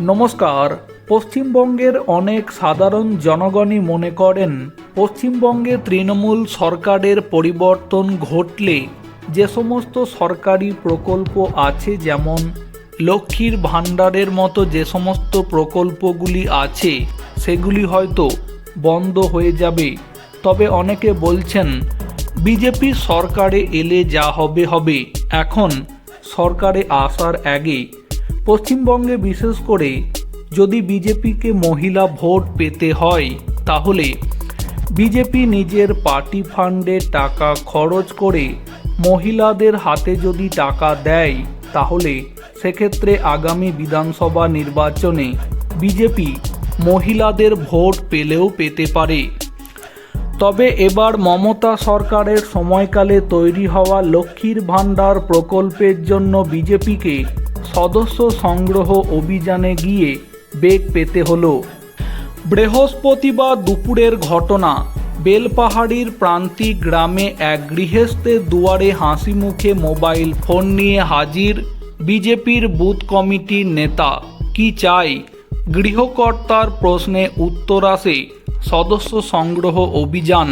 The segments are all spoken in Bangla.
নমস্কার। পশ্চিমবঙ্গের অনেক সাধারণ জনগণই মনে করেন, পশ্চিমবঙ্গে তৃণমূল সরকারের পরিবর্তন ঘটলে যে সমস্ত সরকারি প্রকল্প আছে, যেমন লক্ষ্মীর ভাণ্ডারের মতো যে সমস্ত প্রকল্পগুলি আছে, সেগুলি হয়তো বন্ধ হয়ে যাবে। তবে অনেকে বলছেন বিজেপি সরকারে এলে যা হবে হবে। এখন সরকারে আসার আগে পশ্চিমবঙ্গে বিশেষ করে যদি বিজেপিকে মহিলা ভোট পেতে হয়, তাহলে বিজেপি নিজের পার্টি ফান্ডে টাকা খরচ করে মহিলাদের হাতে যদি টাকা দেয়, তাহলে সেক্ষেত্রে আগামী বিধানসভা নির্বাচনে বিজেপি মহিলাদের ভোট পেলেও পেতে পারে। তবে এবার মমতা সরকারের সময়কালে তৈরি হওয়া লক্ষ্মীর ভাণ্ডার প্রকল্পের জন্য বিজেপিকে সদস্য সংগ্রহ অভিযানে গিয়ে বেগ পেতে হল। বৃহস্পতিবার দুপুরের ঘটনা, বেলপাহাড়ির প্রান্তিক গ্রামে এক গৃহস্থের দুয়ারে হাসি মুখে মোবাইল ফোন নিয়ে হাজির বিজেপির বুথ কমিটির নেতা। কি চাই? গৃহকর্তার প্রশ্নে উত্তর আসে, সদস্য সংগ্রহ অভিযান।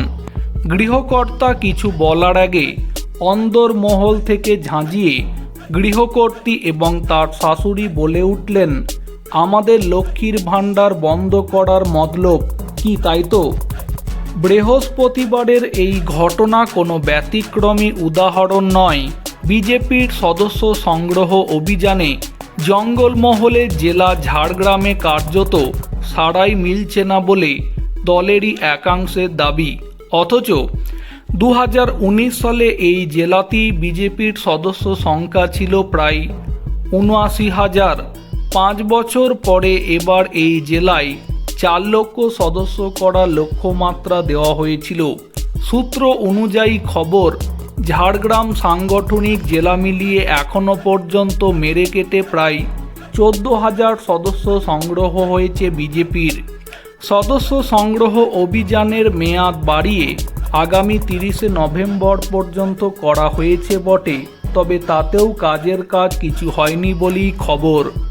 গৃহকর্তা কিছু বলার আগে অন্দরমহল থেকে ঝাঁঝিয়ে গৃহকর্ত্রী এবং তার শাশুড়ি বলে উঠলেন, আমাদের লক্ষ্মীর ভাণ্ডার বন্ধ করার মতলব কি তাই তো? বৃহস্পতিবারের এই ঘটনা কোনো ব্যতিক্রমী উদাহরণ নয়। বিজেপির সদস্য সংগ্রহ অভিযানে জঙ্গলমহলে জেলা ঝাড়গ্রামে কার্যত সারাই মিলছে না বলে দলেরই একাংশের দাবি। অথচ দু হাজার উনিশ সালে এই জেলাতেই বিজেপির সদস্য সংখ্যা ছিল প্রায় উনআশি হাজার। পাঁচ বছর পরে এবার এই জেলায় চার লক্ষ সদস্য করার লক্ষ্যমাত্রা দেওয়া হয়েছিল। সূত্র অনুযায়ী খবর, ঝাড়গ্রাম সাংগঠনিক জেলা মিলিয়ে এখনও পর্যন্ত মেরে কেটে প্রায় চোদ্দ হাজার সদস্য সংগ্রহ হয়েছে বিজেপির। সদস্য সংগ্রহ অভিযানের মেয়াদ বাড়িয়ে আগামী তিরিশে নভেম্বর পর্যন্ত করা হয়েছে বটে, তবে তাতেও কাজের কাজ কিছু হয়নি বলেই খবর।